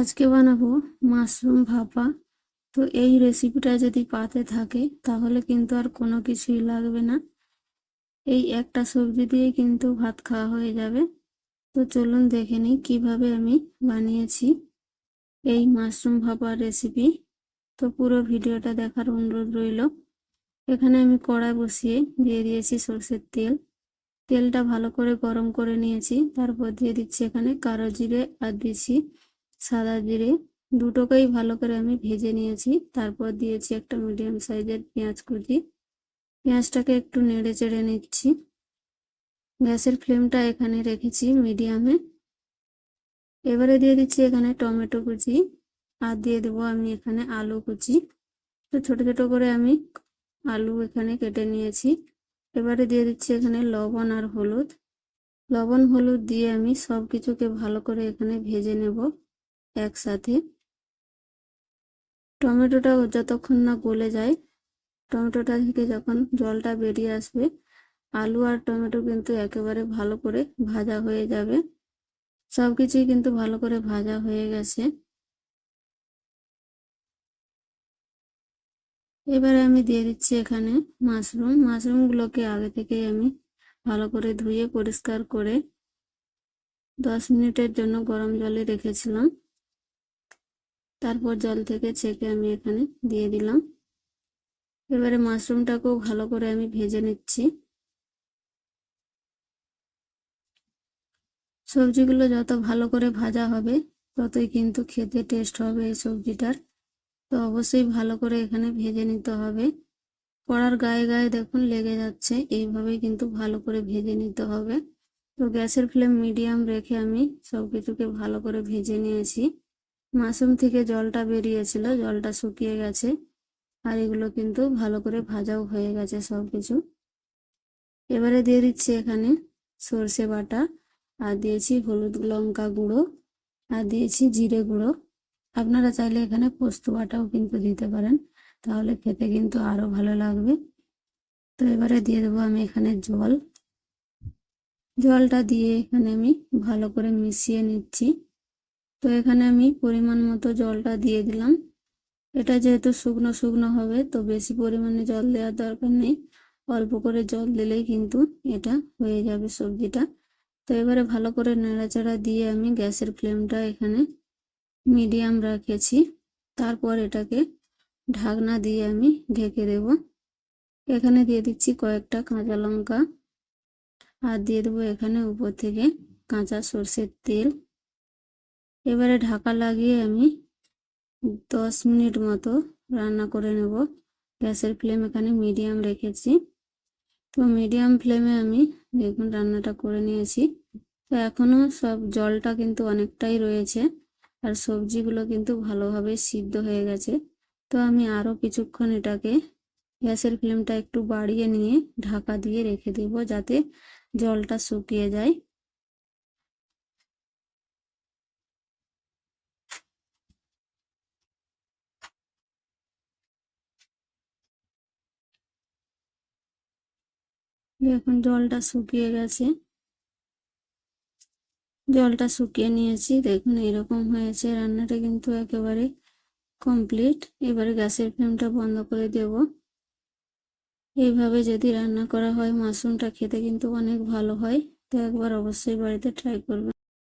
আজকে বানাবো মাশরুম ভাপা। তো এই রেসিপিটা যদি পাতে থাকে, তাহলে কিন্তু আর কোনো কিছুই লাগবে না। এই একটা সবজি দিয়ে কিন্তু ভাত খাওয়া হয়ে যাবে। তো চলুন দেখে নিই কীভাবে আমি বানিয়েছি এই মাশরুম ভাপার রেসিপি তো পুরো ভিডিওটা দেখার অনুরোধ রইল। এখানে আমি কড়াই বসিয়ে দিয়ে দিয়েছি সর্ষের তেল। তেলটা ভালো করে গরম করে নিয়েছি। তারপর দিয়ে দিচ্ছি এখানে কালো জিরে আর দিচ্ছি সাদা জিরে দুটোকেই ভালো করে আমি ভেজে নিয়েছি। তারপর দিয়েছি একটা মিডিয়াম সাইজের পেঁয়াজ কুচি। পেঁয়াজটাকে একটু নেড়ে চেড়ে নিচ্ছি। গ্যাসের ফ্লেমটা এখানে রেখেছি মিডিয়ামে। এবারে দিয়ে দিচ্ছি এখানে টমেটো কুচি। আর দিয়ে দেবো আমি এখানে আলু কুচি। তো ছোটো ছোটো করে আমি আলু এখানে কেটে নিয়েছি। এবারে দিয়ে দিচ্ছি এখানে লবণ আর হলুদ। লবণ হলুদ দিয়ে আমি সব কিছুকে ভালো করে এখানে ভেজে নেব। একসাথে। টমেটোটা যতক্ষণ না গলে যায়, টমেটোটা থেকে যখন জলটা বেরিয়ে আসবে, আলু আর টমেটো কিন্তু একেবারে ভালো করে ভাজা হয়ে যাবে। সব কিছুই কিন্তু ভালো করে ভাজা হয়ে গেছে। এবারে আমি দিয়ে দিচ্ছি এখানে মাশরুম। মাশরুমগুলোকে আগে থেকেই আমি ভালো করে ধুয়ে পরিষ্কার করে দশ মিনিটের জন্য গরম জলে রেখেছিলাম। তারপর জল থেকে ছেঁকে আমি এখানে দিয়ে দিলাম। এবারে মাশরুমটাকেও ভালো করে আমি ভেজে নিচ্ছি। সবজিগুলো যত ভালো করে ভাজা হবে, ততই কিন্তু খেতে টেস্ট হবে এই সবজিটার। তো অবশ্যই ভালো করে এখানে ভেজে নিতে হবে। কড়ার গায়ে গায়ে দেখুন লেগে যাচ্ছে, এইভাবেই কিন্তু ভালো করে ভেজে নিতে হবে। তো গ্যাসের ফ্লেম মিডিয়াম রেখে আমি সব কিছুকে ভালো করে ভেজে নিয়েছি। মাশরুম থেকে জলটা বেরিয়েছিল, জলটা শুকিয়ে গেছে। আর এগুলো কিন্তু ভালো করে ভাজাও হয়ে গেছে সব কিছু এবারে দিয়ে দিচ্ছি এখানে সর্ষে বাটা, আর দিয়েছি হলুদ লঙ্কা গুঁড়ো, আর দিয়েছি জিরে গুঁড়ো। আপনারা চাইলে এখানে পোস্ত বাটাও কিন্তু দিতে পারেন, তাহলে খেতে কিন্তু আরও ভালো লাগবে। তো এবারে দিয়ে দেবো আমি এখানে জল। জলটা দিয়ে এখানে আমি ভালো করে মিশিয়ে নিচ্ছি। তো এখানে আমি পরিমাণ মতো জলটা দিয়ে দিলাম। এটা যেহেতু শুকনো শুকনো হবে, তো বেশি পরিমাণে জল দেওয়ার দরকার নেই। অল্প করে জল দিলেই কিন্তু এটা হয়ে যাবে সবজিটা। তো এবারে ভালো করে নেড়াচাড়া দিয়ে আমি গ্যাসের ফ্লেমটা এখানে মিডিয়াম রেখেছি। তারপর এটাকে ঢাকনা দিয়ে আমি ঢেকে দেব। এখানে দিয়ে দিচ্ছি কয়েকটা কাঁচা লঙ্কা। আর দিয়ে দেবো এখানে উপর থেকে কাঁচা সর্ষের তেল। এবারে ঢাকা লাগিয়ে আমি দশ মিনিট মতো রান্না করে নেব। গ্যাসের ফ্লেম এখানে মিডিয়াম রেখেছি। তো মিডিয়াম ফ্লেমে আমি দেখুন রান্নাটা করে নিয়েছি। তো এখনও সব জলটা কিন্তু অনেকটাই রয়েছে আর সবজিগুলো কিন্তু ভালোভাবে সিদ্ধ হয়ে গেছে। তো আমি আরও কিছুক্ষণ এটাকে গ্যাসের ফ্লেমটা একটু বাড়িয়ে নিয়ে ঢাকা দিয়ে রেখে দেব যাতে জলটা শুকিয়ে যায়। দেখুন জলটা শুকিয়ে গেছে। জলটা শুকিয়ে নিয়েছি। দেখুন, এরকম হয়েছে। রান্নাটা কিন্তু একেবারে কমপ্লিট এবারে গ্যাসের ফ্লেমটা বন্ধ করে দেব। এইভাবে যদি রান্না করা হয়, মাশরুমটা খেতে কিন্তু অনেক ভালো হয়। তো একবার অবশ্যই বাড়িতে ট্রাই করবেন।